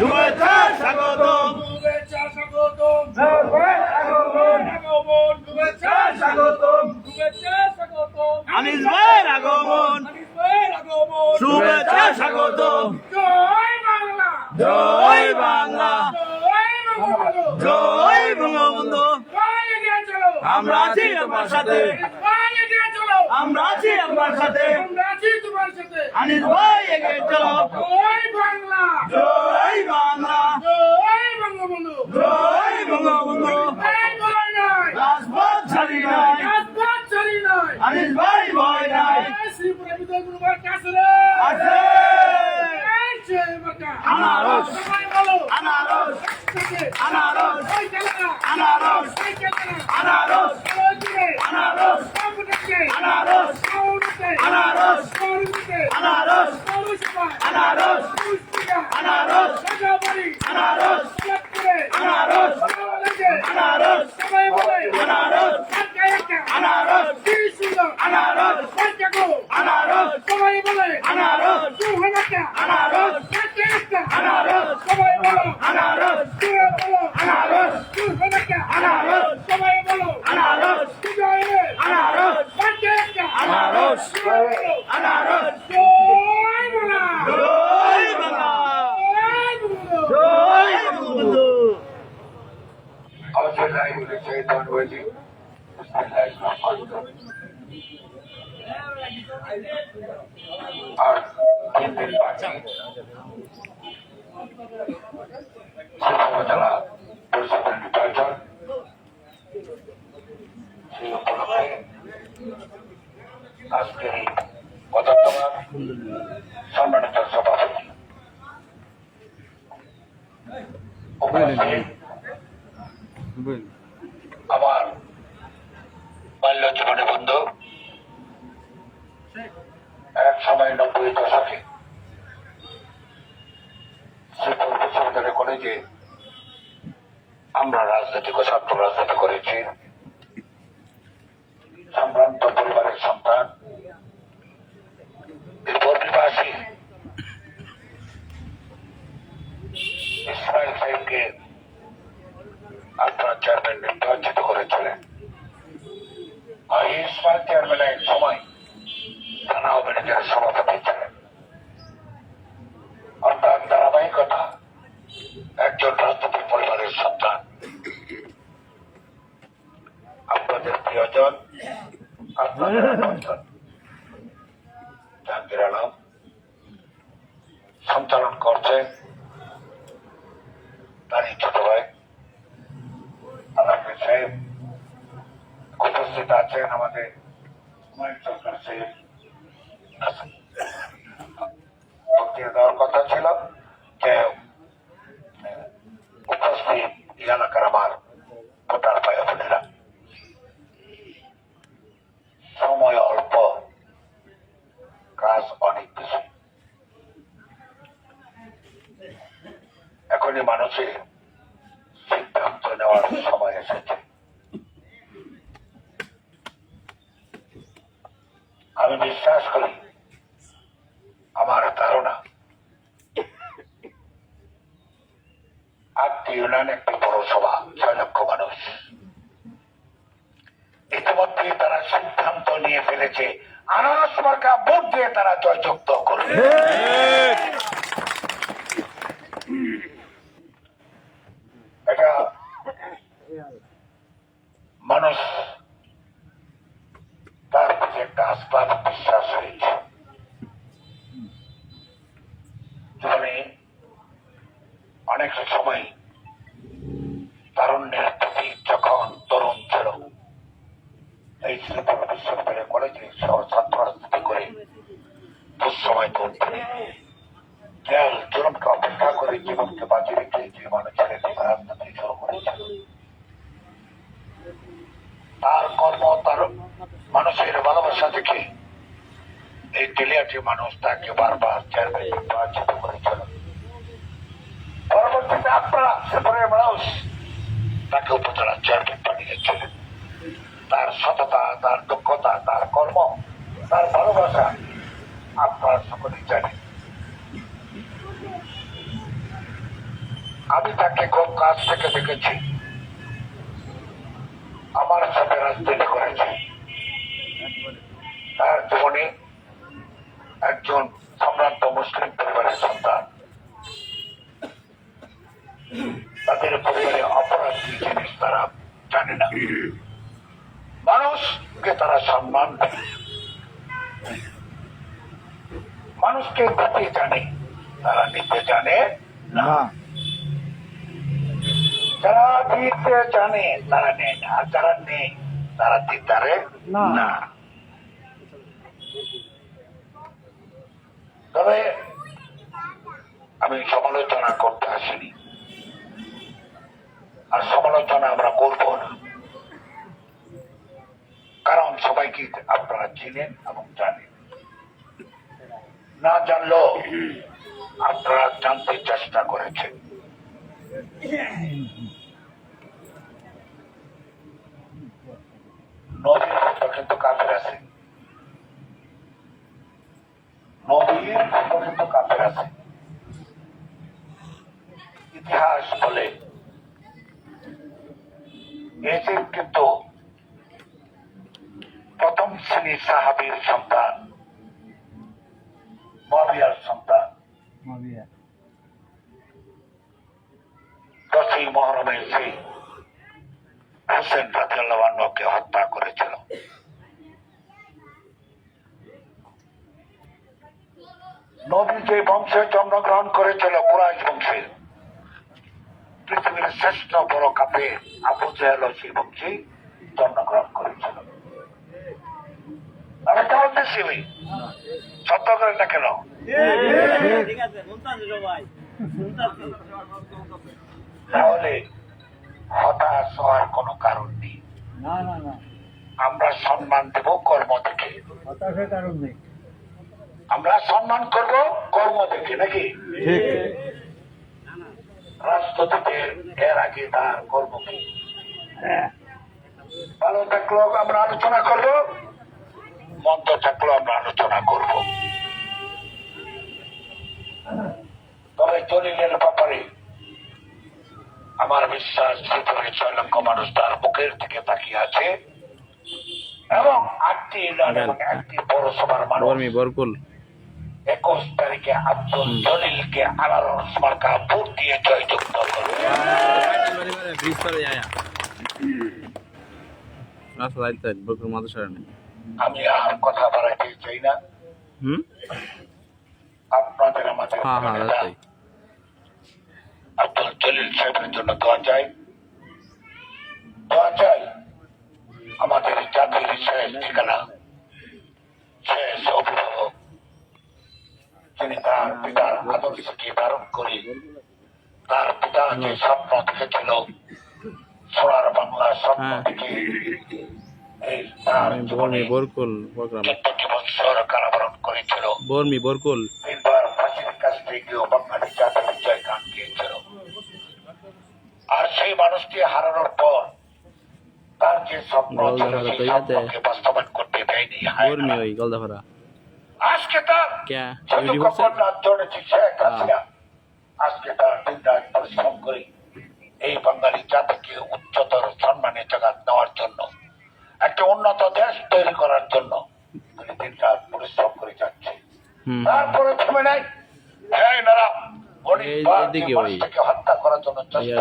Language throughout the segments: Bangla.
শুভেচ্ছা স্বাগতম। শুভেচ্ছা স্বাগতম। আগমন শুভেচ্ছা স্বাগতম। শুভেচ্ছা স্বাগতম। আনিস ভাইয়ের আগমন। আনিস ভাইয়ের আগমন। শুভেচ্ছা স্বাগতম। জয় বাংলা। জয় বাংলা। জয় বঙ্গবন্ধু। আমরা আছি আপনার সাথে। আমরা আছি আপনার সাথে। সাথে। আনিস ভাই এগিয়ে চলো। জয় বাংলা। জয় বাংলা। জয় বঙ্গবন্ধু জয় বঙ্গবন্ধু রাজপথ ছাড়ি নাই। রাজপথ ছাড়ি নয় আনিস ভাই ভয় নাই। শ্রীপুরে বিজয় গুরুবার কাছে রে। আছে আনারস। আনারস। আনারস। আনারস। আনারস। আনারস। আনারস কাউন্টে আনারস কাউন্টে আনারস পৌরসভা আনারস আনারস আনারস আনারস আনারস আনারস আনারস আনারস আনারস সবাই বলে আনারস আনারস আনারস সবাই বলো আনারস আনারস সম্মানিত আমার বাল্য জীবনে এক সময় নব্বই দশকে বিশ্ববিদ্যালয় কলেজে আমরা রাজনৈতিক ছাত্র রাজনীতি করেছি সম্ভ্রান্ত পরিবারের সন্তান চেয়ারম্যান নির্বাচিত ইসমাইল চেয়ারম্যান এক সময় থানা অভিনেতার সভাপতি ছিলেন। অর্থাৎ ধারাবাহিকতা, একজন রাজনৈতিক পরিবারের সন্তান। আপনাদের প্রিয়জন, আপনাদের জাহাঙ্গীর আলম সঞ্চালন করছেন তারই ছোট ভাই আলাপে সাহেব উপস্থিত আছেন আমাদের হুমায়ুন সরকার সাহেব দেওয়ার কথা ছিল যে উম, উপস্থিত এই এলাকার আমার ভোটার পায় বোনেরা সময় অল্প কাজ অনেক বেশি এখনই মানুষের সিদ্ধান্ত নেওয়ার সময় এসেছে আমি বিশ্বাস করি আমার ধারণা আটটি ইউনিয়ন একটি পৌরসভা ছয় লক্ষ মানুষ ইতিমধ্যে তারা সিদ্ধান্ত নিয়ে ফেলেছে আনারস মার্কা ভোট দিয়ে তারা জয়যুক্ত করবে। মানুষ তার প্রতি একটা আস্থার বিশ্বাস হয়েছে। অনেক সময় দুঃসময় তুলতে জেল জুলুমকে অপেক্ষা করে জীবনকে বাঁচি রেখে যে মানুষের রাজনীতি শুরু করেছিল তার কর্ম, তার মানুষের ভালোবাসা দেখে এই তেলিয়াটি মানুষ তাকে বারবার চেয়ারম্যান নির্বাচিত করেছিল। পরবর্তীতে আপনারা সেপারের মানুষ তাকে উপজেলা চেয়ারম্যান বানিয়েছিলেন। তার সততা, তার দক্ষতা, তার কর্ম, তার ভালোবাসা সকলেই জানেন আমি তাকে খুব কাছ থেকে দেখেছি? আমার সাথে রাজনীতি করেছে। তার জীবনে একজন সম্ভ্রান্ত মুসলিম পরিবারের সন্তান। তাদের পরিবারে অপরাধ কি জিনিস তারা জানে না। মানুষকে তারা সম্মান দেয়। মানুষকে দিতে জানে তারা নিতে জানে না। যারা দিতে জানে তারা নেয় না। আর যারা নেই তারা না। তবে আমি সমালোচনা করতে আসিনি। আর সমালোচনা আমরা করব না। কারণ সবাইকে আপনারা চিনেন এবং জানেন। না জানলেও আপনারা জানতে চেষ্টা করেছেন। কিন্তু আছে। কিন্তু আছে। ইতিহাস বলে কিন্তু প্রথম শ্রেণির সাহাবীর সন্তান দশই জন্মগ্রহণ করেছিল। কুরাইশ বংশে। পৃথিবীর শ্রেষ্ঠ বড় কাপে আবু জেহেল সেই বংশে জন্মগ্রহণ করেছিল। আমি তো বলতেছি সত্য করে না কেন ঠিক আছে সবাই তাহলে হতাশ হওয়ার কোনো কারণ নেই। না না না। আমরা সম্মান দেব কর্ম দেখে। হতাশার কারণ নেই। আমরা সম্মান করব কর্ম দেখে নাকি? রাষ্ট্রদূতের এর আগে তার কর্ম কি ভালো থাকলেও আমরা আলোচনা করব। মন্দ থাকলেও আমরা আলোচনা করব। তবে জলিলের ব্যাপারে আমার বিশ্বাস ভিতরে ছয় লক্ষ মানুষ তার মুখের দিকে তাকিয়ে আছে এবং আটটি একটি পৌরসভার মানুষ একুশ তারিখে আব্দুল জলিলকে আনারস মার্কা ভোট দিয়ে জয়যুক্ত করবে। আমি আর কথা বাড়াইতে চাই না। আমাদের জাতির তার পিতা যে স্বপ্ন দেখেছিল সোনার বাংলা স্বপ্ন। দেখে তার জীবনে করেছিল বর্মি বরকুল কাছ থেকেও জাতির বিজয় গান গিয়েছিল আর সেই মানুষকে হারানোর পর তার যে স্বপ্ন ছিল সেই। স্বপ্নকে বাস্তবায়ন করতে দেয়নি আজকে তার করছে? কন্যা শেখ হাসিনা। আজকে তার দিন রাত পরিশ্রম করে এই বাঙালি জাতিকে উচ্চতর সম্মানে জায়গা নেওয়ার জন্য একটা উন্নত দেশ তৈরি করার জন্য তিনি দিন রাত পরিশ্রম করে যাচ্ছে। তারপরে থেমে নাই। এই- গরিব ওই।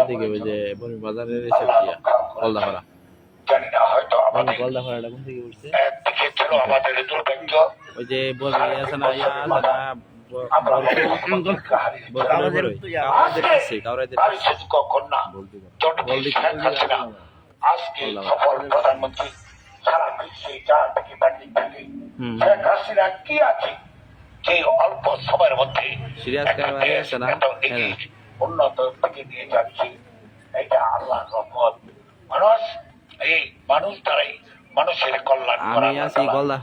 দিকে ওই যে বর্মি বাজারের এসে দিয়া জানি না হয়তো আমাদের গলদাফারাটা কোন থেকে উঠছে? একদিকে ছিল আমাদের দুর্ভাগ্য ওই যে বর্মি আছে না ইয়া আছে না? আজকে সফল প্রধানমন্ত্রী সারা বিশ্বে যা থেকে ব্যাটিং থেকে শেখ হাসিনা কি আছে? যে অল্প সময়ের মধ্যে এগিয়ে উন্নত দিকে নিয়ে যাচ্ছে। এটা আল্লাহর রহমত। মানুষ এই মানুষ দ্বারাই মানুষের কল্যাণ আমি আছি গলদা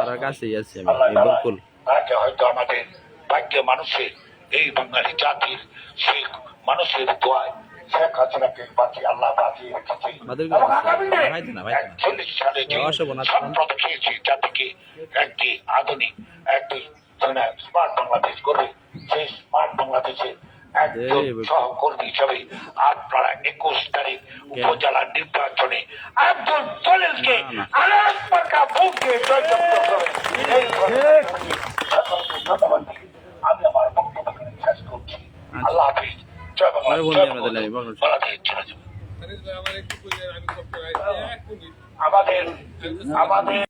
তার কাছেই আছি আমি আল্লাহ এই তাকে হয়তো আমাদের ভাগ্য মানুষের এই বাঙালি জাতির সেই মানুষের দোয়ায় শেখ হাসিনাকে বাঁচিয়ে আল্লাহ বাঁচিয়ে রেখেছে এবং আগামী। একচল্লিশ সালে যে অবশ্য বোনাস জাতিকে একটি আধুনিক একটি স্মার্ট বাংলাদেশ করবে সেই স্মার্ট বাংলাদেশে একজন সহকর্মী হিসাবে আপনারা একুশ তারিখ উপজেলা নির্বাচনে আব্দুল জলিলকে না, না। আলাপ পাকা জয়যুক্ত দিয়ে আমি আমার বক্তব্য শেষ করছি আল্লাহ হাফিজ আমাদের আমাদের